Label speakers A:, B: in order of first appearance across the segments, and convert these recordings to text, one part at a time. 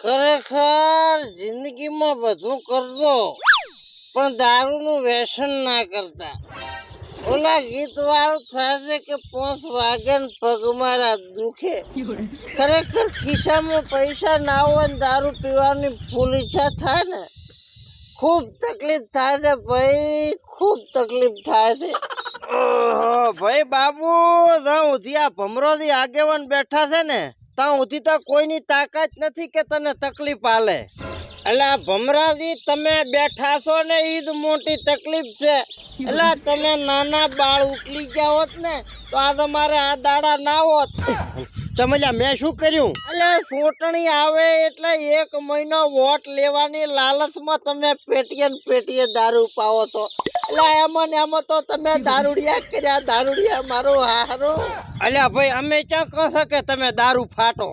A: ખરેખર જિંદગીમાં બધું કરજો, પણ દારૂનું વ્યસન ના કરતા. ઓલા ગીત વાળું થશે કે પોસ વાગે ને પગ મારા દુખે. ખરેખર ખિસ્સામાં પૈસા ના હોય ને દારૂ પીવાની ફૂલ ઈચ્છા થાય ને? ખૂબ તકલીફ થાય છે ભાઈ, ખૂબ તકલીફ થાય છે. ઓહો, ભાઈ બાબુ ત્યાં ઉધી આ આગેવાન બેઠા છે ને, ત્યાં ઉધી તો કોઈની તાકાત નથી કે તને તકલીફ આલે. એટલે ભમરાજી તમે બેઠા છો ને ઈદ જ મોટી તકલીફ છે. એટલે તમે નાના બાળ ઉકલી ગયા હોત ને તો આ તમારે આ દાડા ના હોત. ચમલ્યા મેં શું કર્યું? એટલે ચૂંટણી આવે એટલે એક મહિનો વોટ લેવાની લાલચમાં તમે પેટીએ પેટીએ દારૂ પાવો છો. એટલે એમાં ને એમાં તો તમે દારૂડિયા કર્યા દારૂડિયા મારો હારો. અલ્યા ભાઈ અમે ક્યાં કહો કે તમે દારૂ ફાટો?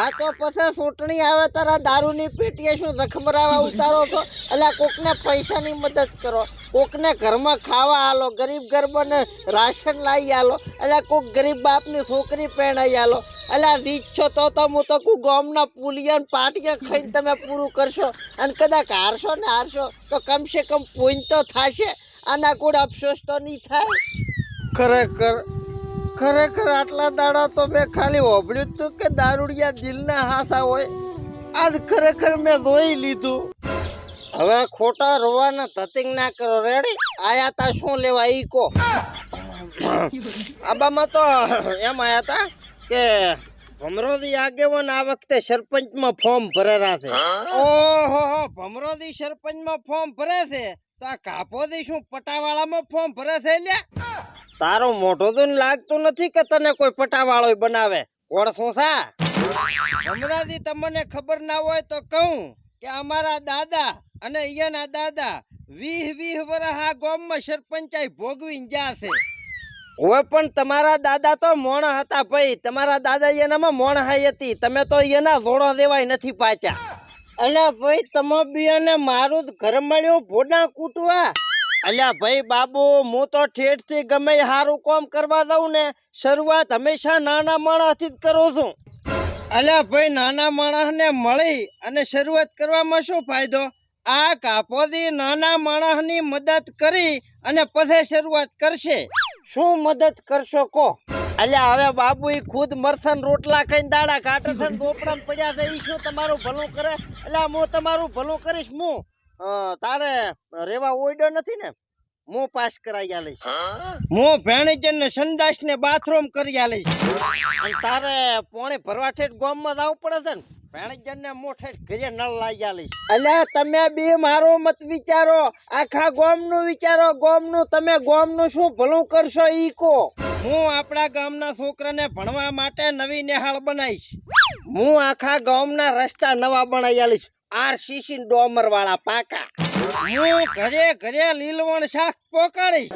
A: આ તો પછી ચૂંટણી આવે તારા દારૂની પેટીએ શું જખમરાવા ઉતારો છો? એટલે કોકને પૈસાની મદદ કરો. કોકને ઘરમાં ખાવા આલો, ગરીબ ગરબાને રાશન લાવી આલો. એટલે કોક ગરીબ બાપની છોકરી પહેણાઈ આલો. એટલે દીક્ષો તો તો હું તો કુ ગામના પુલિયા પાટિયા ખાઈને તમે પૂરું કરશો. અને કદાચ હારશો ને હારશો, તો કમસે કમ પોઈન્ટ તો થશે. આના કોઈ અફસોસ તો નહીં થાય. ખરેખર ખરેખર આટલા દાડા તો મેં ખાલી હોભળ્યું જ હતું કે દારૂડિયા દિલના હાથા હોય. આજ ખરેખર મેં જોઈ લીધું. હવે ખોટા રોવાના તતિંગ ના કરો. રેડી આયા તા, શું લેવા? ઈ કો આબામાં તો એમ આયા તા કે ભમરોદી આગેવાન આ વખતે સરપંચમાં ફોર્મ ભરેલા છે. ઓહો, ભમરોદી સરપંચમાં ફોર્મ ભરે છે? તો આ કાપોદી શું પટાવાળામાં ફોર્મ ભરે છે લ્યા? તારો મોઢો તો લાગતું નથી કે તને કોઈ પટાવાળો બનાવે. ઓળખો સા હમણાંથી તમને ખબર ના હોય તો કહું કે અમારા દાદા અને અહીંયાના દાદા વીહ વીહ વર્ષ આ ગામમાં સરપંચાઈ ભોગવીને છે. હોય પણ તમારા દાદા તો મોણ હતા ભાઈ. તમારા દાદા એનામાં મોણ હાઈ હતી. તમે તો એના જોડો દેવાય નથી પાછા. અને ભાઈ, તમે બી અને મારું જ ઘર મળ્યું ભોડા કૂટવા. અલ્યા ભાઈ બાબુ, હું તો ઠેઠથી ગમે સારું કામ કરવા દઉં ને, શરૂઆત હંમેશા નાના માણસથી જ કરું છું. અલ્યા ભાઈ, નાના માણસને મળી અને શરૂઆત કરવામાં શું ફાયદો? આ કાપોથી નાના માણસની મદદ કરી અને પછી શરૂઆત કરશે. શું મદદ કરશો કો? અલ્યા હવે બાબુ એ ખુદ મરથન રોટલા ખાઈને દાડા કાઢે છે ચોપડામાં પડ્યા છે શું તમારું ભલું કરે? એટલે હું તમારું ભલું કરીશ, હું? તારે રેવા ઓઈડો નથી ને? હું પાસ કરાઈ આલીશ. હું? ભેણીજન ને સંડાસ ને બાથરૂમ કરી આલીશ. અને તારે પોણે ભરવા ઠેઠ ગામમાં જવું પડે છે ને? ભેણીજન ને મોઠે ઘરે નળ લાવી આલીશ. અલ્યા તમે બે મારો મત વિચારો. આખા ગામનું વિચારો. ગામનું તમે ગામનું શું ભલું કરશો ઈ કો હું આપણા ગામના છોકરાને ભણવા માટે નવી નિહાળ બનાવીશ. હું આખા ગામના રસ્તા નવા બનાવી આલીશ. આરસીસી ડોમર વાળા પાકા. હું ઘરે ઘરે લીલવણ શાક પોકાડી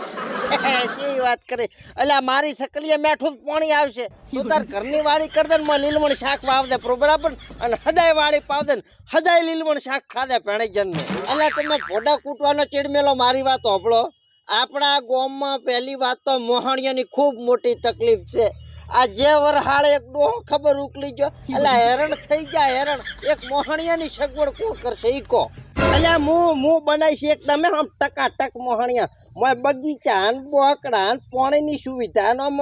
A: કેવી વાત કરી. એટલે મારી સકલીએ મેઠું પાણી આવશે. તું તાર ઘરની વાળી કર દે ને લીલવણ શાક વાવ દે બરાબર? અને હદાય વાળી પાવ દે ને હદાય લીલવણ શાક ખાધે પેણી જન્મે એટલે તમે ઘોડા કૂટવાનો ચીડમેલો, મારી વાત હોભળો. આપણા ગામમાં પહેલી વાત તો મોહણિયાની ખૂબ મોટી તકલીફ છે. આ જે વરહાળ એક ડોહો ખબર ઉકલી ગયો. એટલે હેરણ થઈ ગયા હેરણ. એક મોહણિયાની સગવડ કોણ કરશે? ઈ કો એટલે હું હું બનાવીશ એકદમ આમ ટકા ટક મોહણિયા. મોય બગીચા ને બોકડા ને પાણીની સુવિધા ને આમ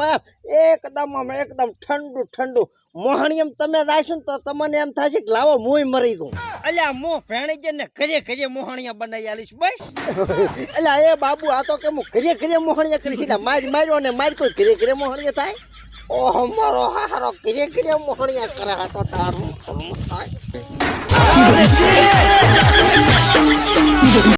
A: એકદમ આમ એકદમ ઠંડુ ઠંડુ. મોહણિયમ તમે જાશો ને તો તમને એમ થશે કે લાવો મુંય મરી દઉં અલ્યા હું ભેણી ને ઘરે ઘરે મોહણિયા બનાવી આલીશ બસ. એટલે એ બાબુ આ તો કે હું ઘરે ઘરે મોહણિયા કરીશ એટલે મારી માર્યો ને મારી કોઈ ઘરે ઘરે મોહણિયા થાય? ઓહો મારો હારો ઘરે ઘરે મોહણિયા કરે આ તો તારું થાય.